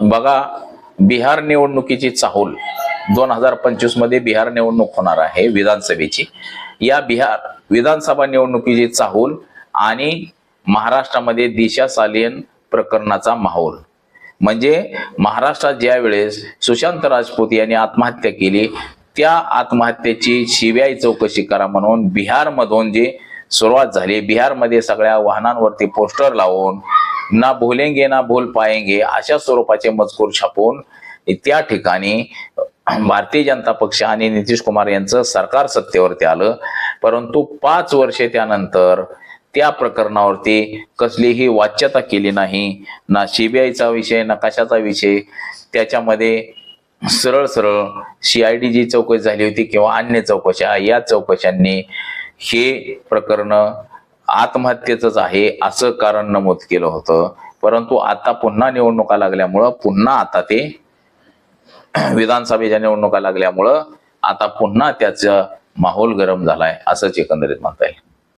बघा बिहार निवडणुकीची चाहूल दोन हजार पंचवीसमध्ये बिहार निवडणूक होणार आहे विधानसभेची. या बिहार विधानसभा निवडणुकीची चाहूल आणि महाराष्ट्रामध्ये दिशा सालियन प्रकरणाचा माहोल. म्हणजे महाराष्ट्रात ज्या वेळेस सुशांत राजपूत यांनी आत्महत्या केली त्या आत्महत्येची सीबीआय चौकशी करा म्हणून बिहारमधून जी सुरुवात झाली बिहारमध्ये सगळ्या वाहनांवरती पोस्टर लावून ना भोलेंगे ना भूल पाएंगे अशा स्वरूपाचे मजकूर छापून त्या ठिकाणी भारतीय जनता पक्ष आणि नितीश कुमार यांचं सरकार सत्तेवरती आलं. परंतु पाच वर्षे त्यानंतर त्या प्रकरणावरती कसलीही वाच्यता केली नाही. ना सीबीआयचा विषय ना कशाचा विषय? त्याच्यामध्ये सरळ सरळ सीआयडी जी चौकशी झाली होती किंवा अन्य चौकशा या चौकशांनी हे प्रकरण आत्महत्येच आहे असं कारण नमूद केलं होतं. परंतु आता पुन्हा निवडणुका लागल्यामुळं पुन्हा आता ते विधानसभेच्या निवडणुका लागल्यामुळं आता पुन्हा त्याचं माहोल गरम झालाय असंच एकंदरीत म्हणता येईल.